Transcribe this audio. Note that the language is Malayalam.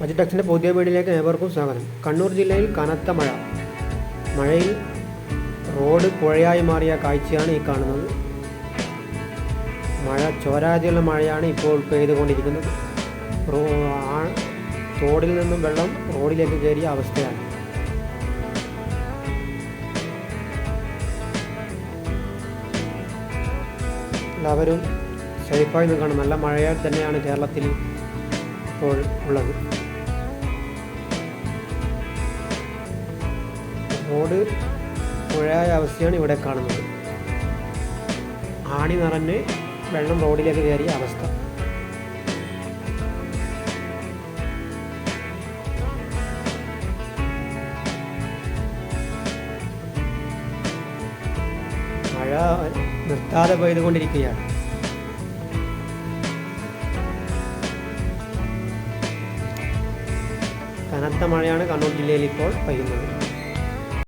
മജിടെക്സിന്റെ പുതിയ വീടിലേക്ക് ഏവർക്കും സ്വാഗതം. കണ്ണൂർ ജില്ലയിൽ കനത്ത മഴ. മഴയിൽ റോഡ് പുഴയായി മാറിയ കാഴ്ചയാണ് ഈ കാണുന്നത്. മഴ ചോരാതിയുള്ള മഴയാണ് ഇപ്പോൾ പെയ്തുകൊണ്ടിരിക്കുന്നത്. റോ തോടിൽ നിന്നും വെള്ളം റോഡിലേക്ക് കയറിയ അവസ്ഥയാണ്. എല്ലാവരും സേഫായി നിൽക്കണം. നല്ല മഴയാൽ തന്നെയാണ് കേരളത്തിൽ ഇപ്പോൾ ഉള്ളത്. റോഡ് പുഴയായ അവസ്ഥയാണ് ഇവിടെ കാണുന്നത്. ആണി നിറഞ്ഞ് വെള്ളം റോഡിലേക്ക് കയറിയ അവസ്ഥ. മഴ നിർത്താതെ പെയ്തുകൊണ്ടിരിക്കുകയാണ്. കനത്ത മഴയാണ് കണ്ണൂർ ജില്ലയിൽ ഇപ്പോൾ പെയ്യുന്നത്.